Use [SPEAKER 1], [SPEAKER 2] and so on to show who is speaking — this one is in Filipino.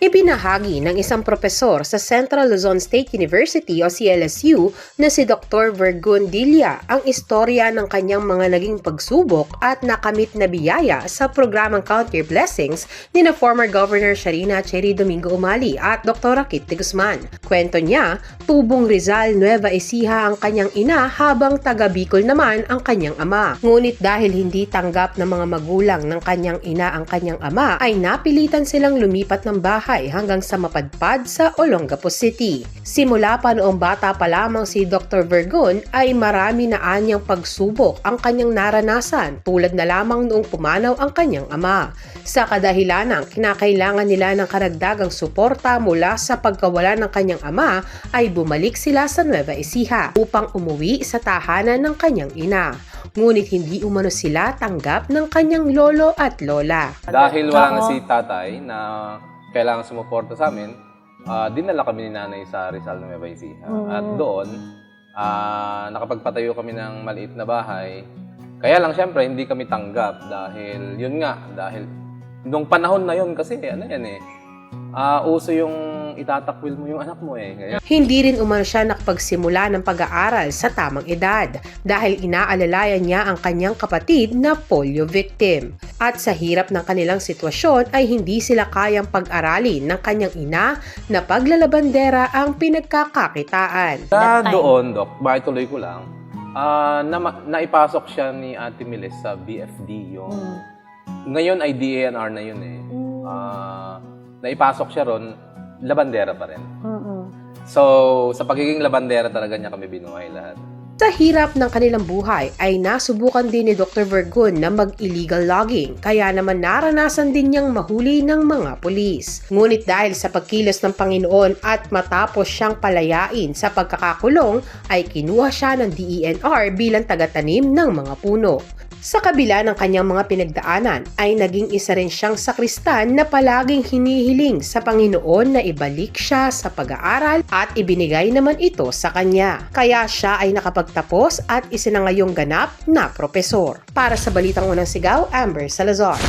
[SPEAKER 1] Ibinahagi ng isang propesor sa Central Luzon State University o CLSU na si Dr. Vergun Dilla ang istorya ng kanyang mga naging pagsubok at nakamit na biyaya sa programang Count Your Blessings ni na former Governor Sharina Cherry Domingo Umali at Dr. Kitty Guzman. Kwento niya, tubong Rizal Nueva Ecija ang kanyang ina habang taga Bicol naman ang kanyang ama. Ngunit dahil hindi tanggap ng mga magulang ng kanyang ina ang kanyang ama ay napilitan silang lumipat ng bahay hanggang sa mapadpad sa Olongapo City. Simula pa noong bata pa lamang si Dr. Vergon ay marami na anyang pagsubok ang kanyang naranasan tulad na lamang noong pumanaw ang kanyang ama. Sa kadahilanang kinakailangan nila ng karagdagang suporta mula sa pagkawala ng kanyang ama ay bumalik sila sa Nueva Ecija upang umuwi sa tahanan ng kanyang ina. Ngunit hindi umano sila tanggap ng kanyang lolo at lola.
[SPEAKER 2] Dahil wala na si tatay na kailangan sumuporta sa amin, ah, dinala kami ni nanay sa Rizal Nueva Ecija. At doon, ah, nakapagpatayo kami ng maliit na bahay. Kaya lang syempre hindi kami tanggap dahil yun nga, dahil nung panahon na yun kasi ano yan eh, ah, uso yung itatakwil mo yung anak mo eh. Kaya
[SPEAKER 1] Hindi rin umano siya nakapagsimula ng pag-aaral sa tamang edad dahil inaalalayan niya ang kanyang kapatid na polio victim. At sa hirap ng kanilang sitwasyon ay hindi sila kayang pag-aralin ng kanyang ina na paglalabandera ang pinagkakakitaan.
[SPEAKER 2] Sa doon, Dok, bakit tuloy ko lang, ah, na, naipasok siya ni Ate Miles sa BFD. Yung,
[SPEAKER 3] Mm.
[SPEAKER 2] Ngayon ay DANR na yun eh. Ah, naipasok siya ron, labandera pa rin.
[SPEAKER 3] Mm-mm.
[SPEAKER 2] So, sa pagiging labandera talaga niya kami binuhay lahat.
[SPEAKER 1] Sa hirap ng kanilang buhay ay nasubukan din ni Dr. Vergun na mag-illegal logging kaya naman naranasan din niyang mahuli ng mga pulis. Ngunit dahil sa pagkilos ng Panginoon at matapos siyang palayain sa pagkakakulong ay kinuha siya ng DENR bilang tagatanim ng mga puno. Sa kabila ng kanyang mga pinagdaanan ay naging isa rin siyang sakristan na palaging hinihiling sa Panginoon na ibalik siya sa pag-aaral at ibinigay naman ito sa kanya. Kaya siya ay nakapagtapos at isinangayong ganap na propesor. Para sa Balitang Unang Sigaw, Amber Salazar.